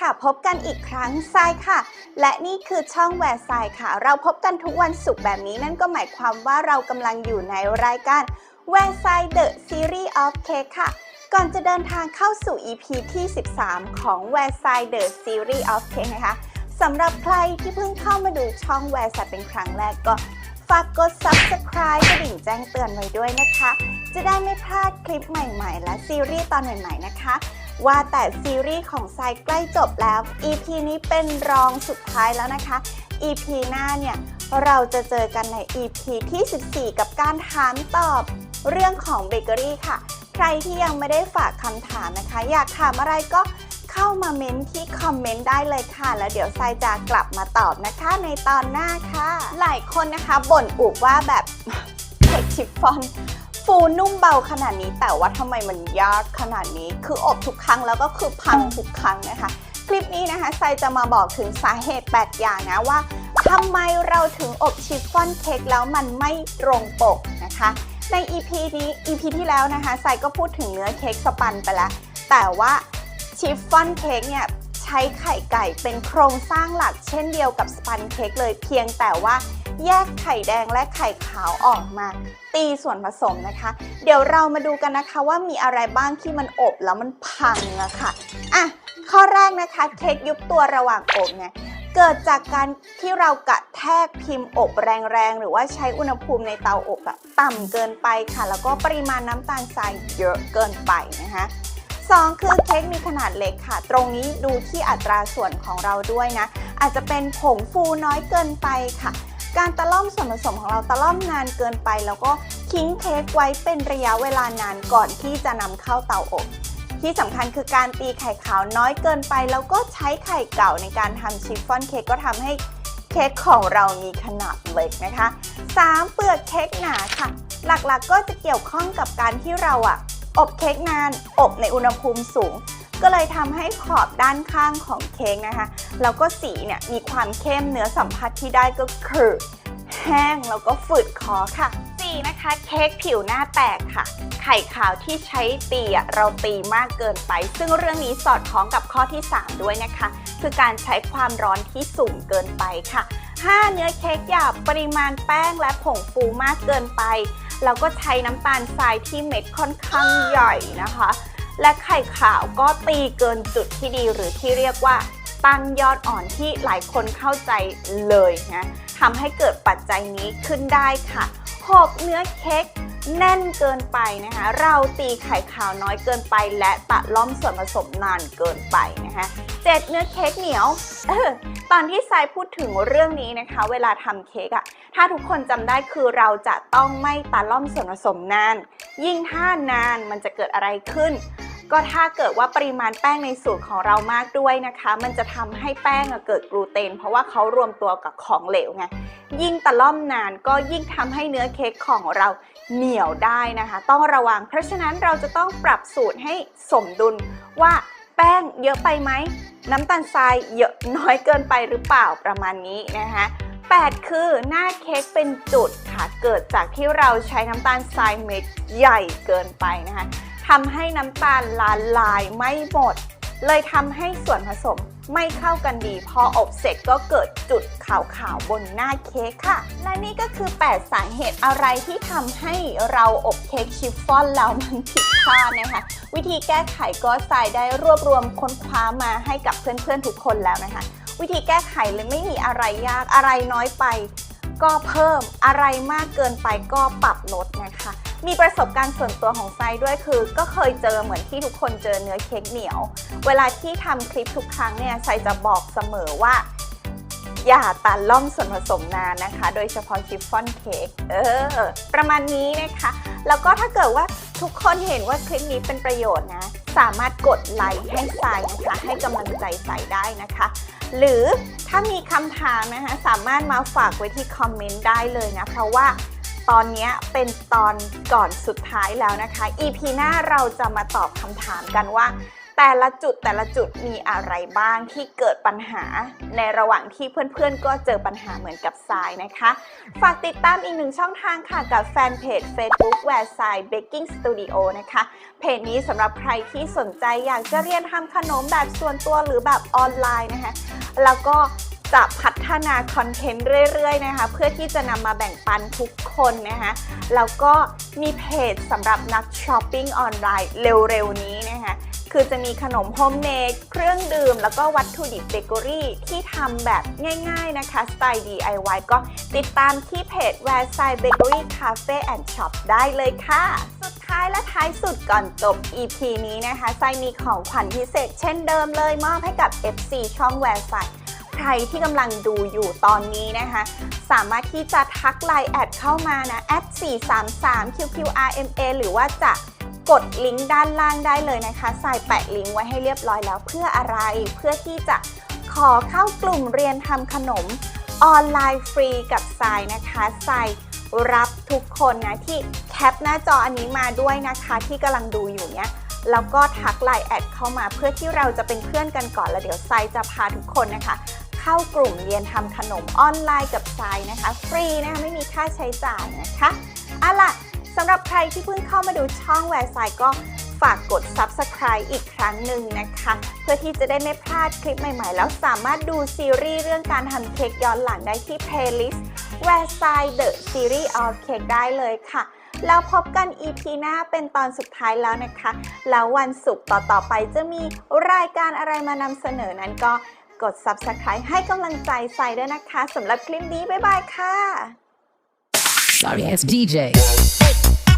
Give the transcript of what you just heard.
ค่ะ พบกันอีกครั้งทรายค่ะ และนี่คือช่องแวร์ทรายค่ะ เราพบกันทุกวันศุกร์แบบนี้นั่นก็หมายความว่าเรากำลังอยู่ในรายการแวร์ทราย The Series of Cake ค่ะ ก่อนจะเดินทางเข้าสู่ EP ที่ 13 ของ w e r s i d e The Series of Cake นะคะสำหรับใครที่เพิ่งเข้ามาดูช่อง w e r s i d e เป็นครั้งแรกก็ฝากกด Subscribe กระดิ่งแจ้งเตือนไว้ด้วยนะคะ จะได้ไม่พลาดคลิปใหม่ ๆ และซีรีส์ตอนใหม่ ๆ นะคะ ว่าแต่ซีรีส์ของไซใกล้จบแล้ว EP นี้เป็นรองสุดท้ายแล้วนะคะ EP หน้าเนี่ยเราจะเจอกันใน EP ที่ 14 กับการถามตอบเรื่องของเบเกอรี่ค่ะ ใครที่ยังไม่ได้ฝากคำถามนะคะ อยากถามอะไรก็เข้ามาเม้นที่คอมเมนต์ได้เลยค่ะ แล้วเดี๋ยวไซจะกลับมาตอบนะคะในตอนหน้าค่ะ หลายคนนะคะบ่นอุบว่าแบบเค้กชิฟฟอน ฟูนุ่มเบาขนาดนี้ แต่ว่าทำไมมันยากขนาดนี้ คืออบทุกครั้งแล้วก็คือพังทุกครั้งนะคะ คลิปนี้นะคะไซจะมาบอกถึงสาเหตุ 8 อย่างนะว่าทำไมเราถึงอบชิฟฟ่อนเค้กแล้วมันไม่ตรงปกนะคะ ใน EP นี้ EP ที่แล้วนะคะไซก็พูดถึงเนื้อเค้กสปันไปแล้ว แต่ว่าชิฟฟ่อนเค้กเนี่ย ช้ไข่ไก่เป็นโครงสร้างหลักเช่นเดียวกับสปันเค้กเลยเพียงแต่ว่าแยกไข่แดงและไข่ขาวออกมา ตีส่วนผสมนะคะ เดี๋ยวเรามาดูกันนะคะว่ามีอะไรบ้างที่มันอบแล้วมันพังอะค่ะอะข้อแรกนะคะเค้กยุบตัวระหว่างอบเนี่ยเกิดจากการที่เรากระแทกพิมพ์อบแรงๆ หรือว่าใช้อุณหภูมิในเตาอบอะต่ำเกินไปค่ะ แล้วก็ปริมาณน้ำตาลทรายเยอะเกินไปนะคะ สองคือเค้กมีขนาดเล็กค่ะ ตรงนี้ดูที่อัตราส่วนของเราด้วยนะ อาจจะเป็นผงฟูน้อยเกินไปค่ะ การตะล่อมส่วนผสมของเราตะล่อมนานเกินไป แล้วก็ทิ้งเค้กไว้เป็นระยะเวลานานก่อนที่จะนำเข้าเตาอบที่สำคัญคือการตีไข่ขาวน้อยเกินไป แล้วก็ใช้ไข่เก่าในการทำชิฟฟ่อนเค้กก็ทำให้เค้กของเรามีขนาดเล็กนะคะ 3. เปลือกเค้กหนาค่ะ หลักๆก็จะเกี่ยวข้องกับการที่เราอะ อบเค้กนาน อบในอุณหภูมิสูง ก็เลยทำให้ขอบด้านข้างของเค้กนะคะ แล้วก็สีเนี่ยมีความเข้มเนื้อสัมผัสที่ได้ก็คือแห้งแล้วก็ฝืดคอค่ะ 4. นะคะเค้กผิวหน้าแตกค่ะ ไข่ขาวที่ใช้ตีเราตีมากเกินไป ซึ่งเรื่องนี้สอดคล้องกับข้อที่ 3 ด้วยนะคะ คือการใช้ความร้อนที่สูงเกินไปค่ะ 5. เนื้อเค้กหยาบปริมาณแป้งและผงฟูมากเกินไป เราก็ใช้น้ำตาลทรายที่เม็ดค่อนข้างใหญ่นะคะ และไข่ขาวก็ตีเกินจุดที่ดีหรือที่เรียกว่าตั้งยอดอ่อนที่หลายคนเข้าใจเลยนะทำให้เกิดปัจจัยนี้ขึ้นได้ค่ะ 6. เนื้อเค้ก แน่นเกินไปนะคะ เราตีไข่ขาวน้อยเกินไป และตะล่อมส่วนผสมนานเกินไปนะคะเจ็ดเนื้อเค้กเหนียวออตอนที่ทรายพูดถึงเรื่องนี้นะคะ เวลาทำเค้กอะถ้าทุกคนจำได้คือเราจะต้องไม่ตะล่อมส่วนผสมนาน ยิ่งถ้านานมันจะเกิดอะไรขึ้น ก็ถ้าเกิดว่าปริมาณแป้งในสูตรของเรามากด้วยนะคะ มันจะทำให้แป้งเกิดกลูเตน เพราะว่าเขารวมตัวกับของเหลวไงยิ่งตะล่อมนานก็ยิ่งทำให้เนื้อเค้กของเราเหนียวได้นะคะ ต้องระวัง เพราะฉะนั้นเราจะต้องปรับสูตรให้สมดุลว่าแป้งเยอะไปไหมน้ำตาลทรายเยอะน้อยเกินไปหรือเปล่าประมาณนี้นะคะ8 คือหน้าเค้กเป็นจุดค่ะ เกิดจากที่เราใช้น้ำตาลทรายเม็ดใหญ่เกินไปนะคะ ทำให้น้ำตาลละลายไม่หมด เลยทำให้ส่วนผสมไม่เข้ากันดีพออบเสร็จก็เกิดจุดขาวๆบนหน้าเค้กค่ะ และนี่ก็คือ 8 สาเหตุอะไรที่ทำให้เราอบเค้กชิฟฟ่อนแล้วมันผิดพลาดนะคะ วิธีแก้ไขก็ใส่ได้รวบรวมค้นคว้ามาให้กับเพื่อนๆทุกคนแล้วนะคะ วิธีแก้ไขเลยไม่มีอะไรยากอะไรน้อยไป ก็เพิ่มอะไรมากเกินไปก็ปรับลดนะคะ มีประสบการณ์ส่วนตัวของไซด้วยคือ ก็เคยเจอเหมือนที่ทุกคนเจอเนื้อเค้กเหนียว เวลาที่ทำคลิปทุกครั้งเนี่ยไซจะบอกเสมอว่า อย่าตัดล่อมส่วนผสมนานนะคะ โดยเฉพาะชิฟฟ่อนเค้กเออ ประมาณนี้นะคะ แล้วก็ถ้าเกิดว่าทุกคนเห็นว่าคลิปนี้เป็นประโยชน์นะ สามารถกดไลค์ให้ทรายนะคะ ให้กำลังใจใสได้นะคะหรือถ้ามีคำถามนะคะสามารถมาฝากไว้ที่คอมเมนต์ได้เลยนะ เพราะว่า ตอนนี้เป็นตอนก่อนสุดท้ายแล้วนะคะ EP หน้าเราจะมาตอบคำถามกันว่า แต่ละจุดแต่ละจุดมีอะไรบ้างที่เกิดปัญหา ในระหว่างที่เพื่อนๆ ก็เจอปัญหาเหมือนกับทรายนะคะ ฝากติดตามอีกหนึ่งช่องทางค่ะกับแฟนเพจ Facebook แวร์ทรายเบกกิ้งสตูดิโอนะคะ เพจนี้สำหรับใครที่สนใจอยากจะเรียนทำขนมแบบส่วนตัวหรือแบบออนไลน์นะคะ แล้วก็ จะพัฒนาคอนเทนต์เรื่อยๆนะคะเพื่อที่จะนำมาแบ่งปันทุกคนนะคะแล้วก็มีเพจสำหรับนักช้อปปิ้งออนไลน์เร็วๆนี้นะคะคือจะมีขนมโฮมเมดเครื่องดื่ม แล้วก็วัตถุดิบเบเกอรี่ที่ทำแบบง่ายๆนะคะ สไตล์ DIY ก็ติดตามที่เพจ w e r s i d e Bakery Cafe and Shop ได้เลยค่ะ สุดท้ายและท้ายสุดก่อนจบ EP นี้นะคะไซมีของขวัญพิเศษเช่นเดิมเลยมอบให้กับ FC ช่อง w e r s i d e รที่กำลังดูอยู่ตอนนี้นะคะ สามารถที่จะทักไลน์แอดเข้ามานะแอด433 QQRMA หรือว่าจะกดลิงก์ด้านล่างได้เลยนะคะใส่แปะลิงก์ไว้ให้เรียบร้อยแล้วเพื่ออะไร เพื่อที่จะขอเข้ากลุ่มเรียนทำขนมออนไลน์ฟรีกับทรายนะคะใส่รับทุกคนนะที่แคปหน้าจออันนี้มาด้วยนะคะที่กำลังดูอยู่เนี่ยแล้วก็ทักไลน์แอดเข้ามาเพื่อที่เราจะเป็นเพื่อนกันก่อนแล้วเดี๋ยวไซจะพาทุกคนนะคะ เข้ากลุ่มเรียนทำขนมออนไลน์กับไซนะคะ ฟรีนะคะไม่มีค่าใช้จ่ายนะคะเอาล่ะสำหรับใครที่เพิ่งเข้ามาดูช่องแวร์ไซก็ฝากกด Subscribe อีกครั้งหนึ่งนะคะ เพื่อที่จะได้ไม่พลาดคลิปใหม่ๆ แล้วสามารถดูซีรีส์เรื่องการทำเค้กย้อนหลังได้ที่ playlist w e r s i d e The Series of Cake ได้เลยค่ะ แล้วพบกัน EP หน้าเป็นตอนสุดท้ายแล้วนะคะ แล้ววันศุกร์ต่อๆไปจะมีรายการอะไรมานำเสนอนั้นก็ กด Subscribe ให้กำลังใจใส่ด้วยนะคะสำหรับคลิปนี้ บ๊ายบายค่ะ Sorry, it's DJ. Yeah.